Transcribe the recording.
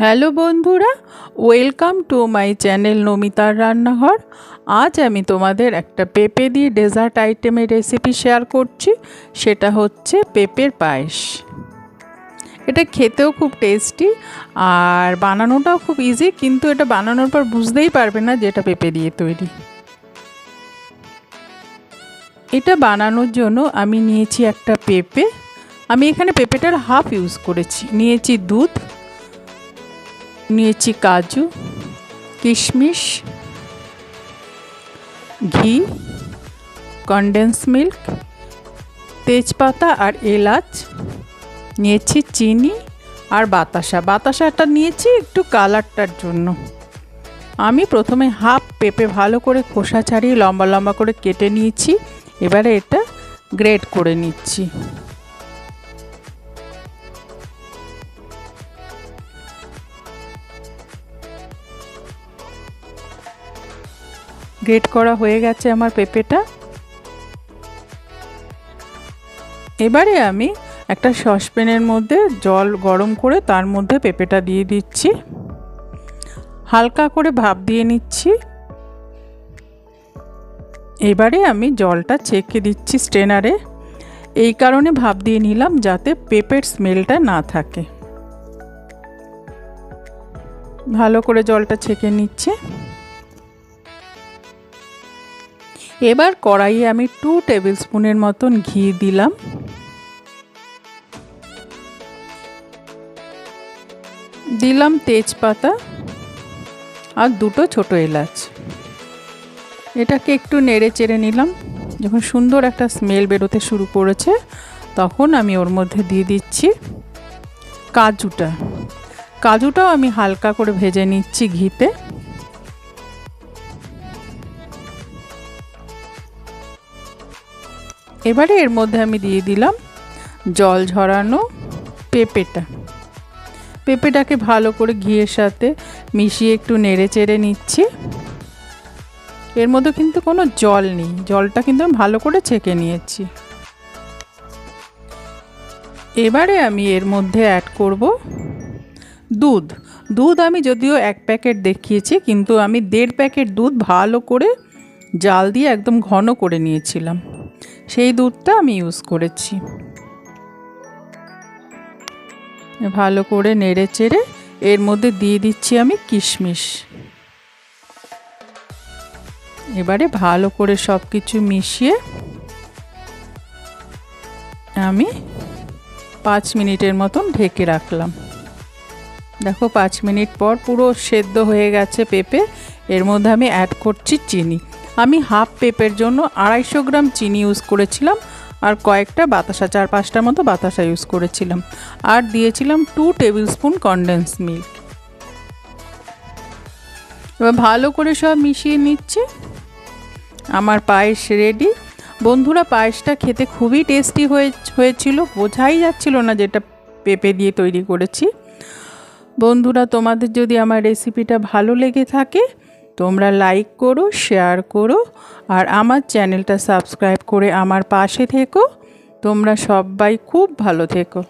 Hello বন্ধুরা, welcome to my channel নমিতার রান্নাঘর। আজ আমি তোমাদের একটা পেঁপে দিয়ে ডেজার্ট আইটেমের রেসিপি শেয়ার করছি, সেটা হচ্ছে পেঁপের পায়েস। এটা খেতেও খুব টেস্টি আর বানানোটাও খুব ইজি কিন্তু এটা বানানোর পর বুঝতেই পারবে না যে এটা পেঁপে দিয়ে তৈরি। এটা বানানোর জন্য আমি নিয়েছি একটা পেঁপে। আমি এখানে পেঁপেটার হাফ ইউজ করেছি। নিয়েছি দুধ নিয়েছি কাজু, কিশমিশ, ঘি কনডেন্স মিল্ক তেজপাতা আর এলাচ, নিয়েছি চিনি আর বাতাসা। বাতাসাটা নিয়েছি একটু কালারটার জন্য। আমি প্রথমে হাফ পেঁপে ভালো করে খোসা ছাড়িয়ে লম্বা লম্বা করে কেটে নিয়েছি। এবারে এটা গ্রেট করে নিচ্ছি। গ্রেট করা হয়ে গেছে আমার পেঁপেটা। এবারে আমি একটা সসপ্যানের মধ্যে জল গরম করে তার মধ্যে পেঁপেটা দিয়ে দিচ্ছি। হালকা করে ভাপ দিয়ে নিচ্ছি। এবারে আমি জলটা ছেঁকে দিচ্ছি স্টেনারে এই কারণে ভাপ দিয়ে নিলাম যাতে পেঁপের স্মেলটা না থাকে। ভালো করে জলটা ছেঁকে নিচ্ছে। এবার কড়াইয়ে আমি টু টেবিল স্পুনের মতন ঘি দিলাম। দিলাম তেজপাতা আর দুটো ছোট এলাচ। এটাকে একটু নেড়ে চেড়ে নিলাম। যখন সুন্দর একটা স্মেল বেরোতে শুরু করেছে, তখন আমি ওর মধ্যে দিয়ে দিচ্ছি কাজুটা। কাজুটাও আমি হালকা করে ভেজে নিচ্ছি ঘিতে। এবারে এর মধ্যে আমি দিয়ে দিলাম জল ঝরানো পেঁপেটা। পেঁপেটাকে ভালো করে ঘিয়ের সাথে মিশিয়ে একটু নেড়ে চেড়ে নিচ্ছি। এর মধ্যে কিন্তু কোনো জল নেই, জলটা কিন্তু আমি ভালো করে ছেঁকে নিয়েছি। এবারে আমি এর মধ্যে অ্যাড করব দুধ। দুধ আমি যদিও এক প্যাকেট দেখিয়েছি, কিন্তু আমি দেড় প্যাকেট দুধ ভালো করে জাল দিয়ে একদম ঘন করে নিয়েছিলাম। সেই দুধটা আমি ইউজ করেছি। ভালো করে নেড়ে চেড়ে এর মধ্যে দিয়ে দিচ্ছি আমি কিশমিশ। এবারে ভালো করে সব কিছু মিশিয়ে আমি পাঁচ মিনিটের মতন ঢেকে রাখলাম। দেখো পাঁচ মিনিট পর পুরো সেদ্ধ হয়ে গেছে পেঁপে। এর মধ্যে আমি অ্যাড করছি চিনি। আমি হাফ পেঁপের জন্য আড়াইশো গ্রাম চিনি ইউজ করেছিলাম আর কয়েকটা বাতাসা, চার পাঁচটার মতো বাতাসা ইউজ করেছিলাম। আর দিয়েছিলাম two tablespoon condense milk এবার ভালো করে সব মিশিয়ে নিচ্ছি। আমার পায়েস রেডি বন্ধুরা, পায়েসটা খেতে খুবই টেস্টি হয়ে, হয়েছিল। বোঝাই যাচ্ছিল না যেটা পেঁপে দিয়ে তৈরি করেছি। বন্ধুরা, তোমাদের যদি আমার রেসিপিটা ভালো লেগে থাকে তোমরা লাইক করো শেয়ার করো, আর আমার চ্যানেলটা সাবস্ক্রাইব করে আমার পাশে থেকো। তোমরা সবাই খুব ভালো থেকো।